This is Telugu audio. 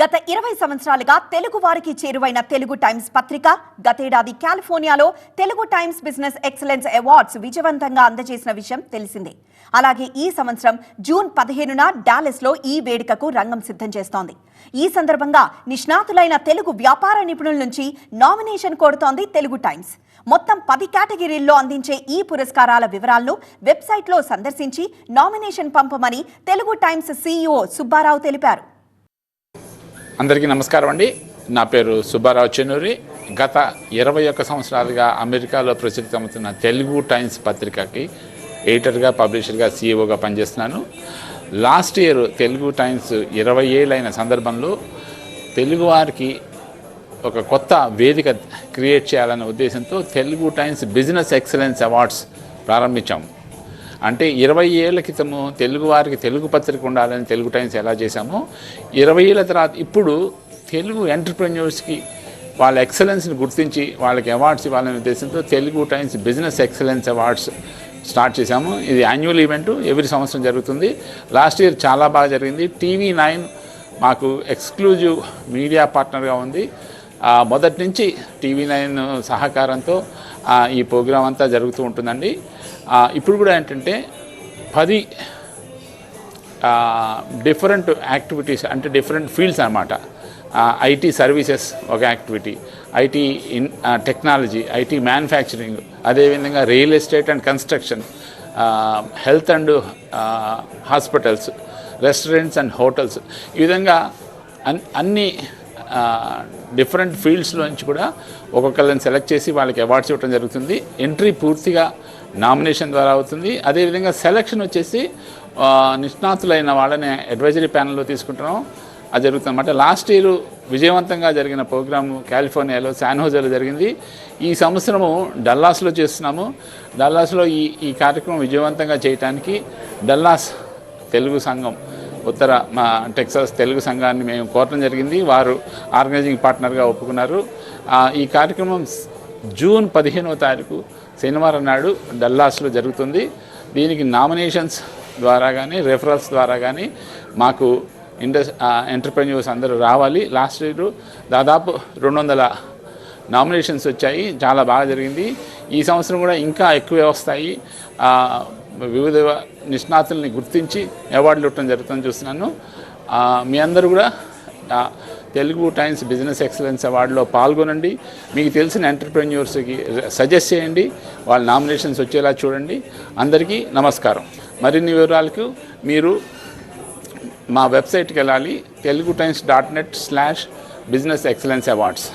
గత ఇరవై సంవత్సరాలుగా తెలుగు వారికి చేరువైన తెలుగు టైమ్స్ పత్రిక గతేడాది కాలిఫోర్నియాలో Telugu Times business excellence awards విజయవంతంగా అందజేసిన విషయం తెలిసిందే. అలాగే ఈ సంవత్సరం జూన్ పదిహేనున డాలెస్లో ఈ వేడుకకు రంగం సిద్ధం చేస్తోంది. ఈ సందర్భంగా నిష్ణాతులైన తెలుగు వ్యాపార నిపుణుల నుంచి నామినేషన్ కోరుతోంది తెలుగు టైమ్స్. మొత్తం పది కేటగిరీల్లో అందించే ఈ పురస్కారాల వివరాలను వెబ్సైట్లో సందర్శించి నామినేషన్ పంపమని తెలుగు టైమ్స్ సీఈఓ సుబ్బారావు తెలిపారు. అందరికీ నమస్కారం అండి. నా పేరు సుబ్బారావు చెన్నూరి. గత ఇరవై ఒక్క సంవత్సరాలుగా అమెరికాలో ప్రచురితమవుతున్న తెలుగు టైమ్స్ పత్రికకి ఎడిటర్గా పబ్లిషర్గా సీఈఓగా పనిచేస్తున్నాను. లాస్ట్ ఇయర్ తెలుగు టైమ్స్ ఇరవై ఏళ్ళైన సందర్భంలో తెలుగువారికి ఒక కొత్త వేదిక క్రియేట్ చేయాలనే ఉద్దేశంతో Telugu Times business excellence awards ప్రారంభించాము అంటే ఇరవై ఏళ్ళ క్రితము తెలుగు వారికి తెలుగు పత్రిక ఉండాలని తెలుగు టైమ్స్ ఎలా చేశామో ఇరవై ఏళ్ళ తర్వాత ఇప్పుడు తెలుగు ఎంటర్ప్రెన్యూర్స్కి వాళ్ళ ఎక్సలెన్స్ని గుర్తించి వాళ్ళకి అవార్డ్స్ ఇవ్వాలనే ఉద్దేశంతో Telugu Times business excellence awards start చేశాము. ఇది యాన్యువల్ ఈవెంట్ ఎవ్రీ సంవత్సరం జరుగుతుంది. లాస్ట్ ఇయర్ చాలా బాగా జరిగింది. టీవీ నైన్ మాకు ఎక్స్క్లూజివ్ మీడియా పార్ట్నర్గా ఉంది. మొదటి నుంచి టీవీ నైన్ సహకారంతో ఈ ప్రోగ్రాం అంతా జరుగుతూ ఉంటుందండి. ఇప్పుడు కూడా ఏంటంటే పది డిఫరెంట్ యాక్టివిటీస్ అంటే డిఫరెంట్ ఫీల్డ్స్ అనమాట ఐటీ సర్వీసెస్ ఒక activity IT in technology IT manufacturing అదేవిధంగా real estate and construction health and hospitals restaurants and hotels. ఈ విధంగా అన్ అన్ని డిఫరెంట్ ఫీల్డ్స్లో నుంచి కూడా ఒక్కొక్కరిని సెలెక్ట్ చేసి వాళ్ళకి అవార్డ్స్ ఇవ్వడం జరుగుతుంది. ఎంట్రీ పూర్తిగా నామినేషన్ ద్వారా అవుతుంది. అదేవిధంగా సెలక్షన్ వచ్చేసి నిష్ణాతులైన వాళ్ళని అడ్వైజరీ ప్యానల్లో తీసుకుంటున్నాం. అది జరుగుతుంది అన్నమాట లాస్ట్ ఇయర్ విజయవంతంగా జరిగిన ప్రోగ్రాము కాలిఫోర్నియాలో శాన్హోజాలో జరిగింది. ఈ సంవత్సరము డల్లాస్లో చేస్తున్నాము. డల్లాస్లో ఈ ఈ కార్యక్రమం విజయవంతంగా చేయడానికి డల్లాస్ తెలుగు సంఘం ఉత్తర మా టెక్సాస్ తెలుగు సంఘాన్ని మేము కోరడం జరిగింది. వారు ఆర్గనైజింగ్ పార్ట్నర్గా ఒప్పుకున్నారు. ఈ కార్యక్రమం జూన్ పదిహేనవ తారీఖు శనివారం నాడు డల్లాస్లో జరుగుతుంది. దీనికి నామినేషన్స్ ద్వారా కానీ రెఫరల్స్ ద్వారా కానీ మాకు ఇండస్ ఎంటర్ప్రెన్యూర్స్ అందరూ రావాలి. లాస్ట్ ఇయర్ దాదాపు రెండు వందల నామినేషన్స్ వచ్చాయి. చాలా బాగా జరిగింది. ఈ సంవత్సరం కూడా ఇంకా ఎక్కువే వస్తాయి. వివిధ నిష్ణాతుల్ని గుర్తించి అవార్డులు ఇవ్వడం జరుగుతుందని చూస్తున్నాను. మీ అందరూ కూడా తెలుగు టైమ్స్ బిజినెస్ ఎక్సలెన్స్ అవార్డులో పాల్గొనండి. మీకు తెలిసిన ఎంటర్ప్రెన్యూర్స్కి సజెస్ట్ చేయండి. వాళ్ళ నామినేషన్స్ వచ్చేలా చూడండి. అందరికీ నమస్కారం. మరిన్ని వివరాలకు మీరు మా వెబ్సైట్కి వెళ్ళాలి. Telugu times dot net slash business excellence awards.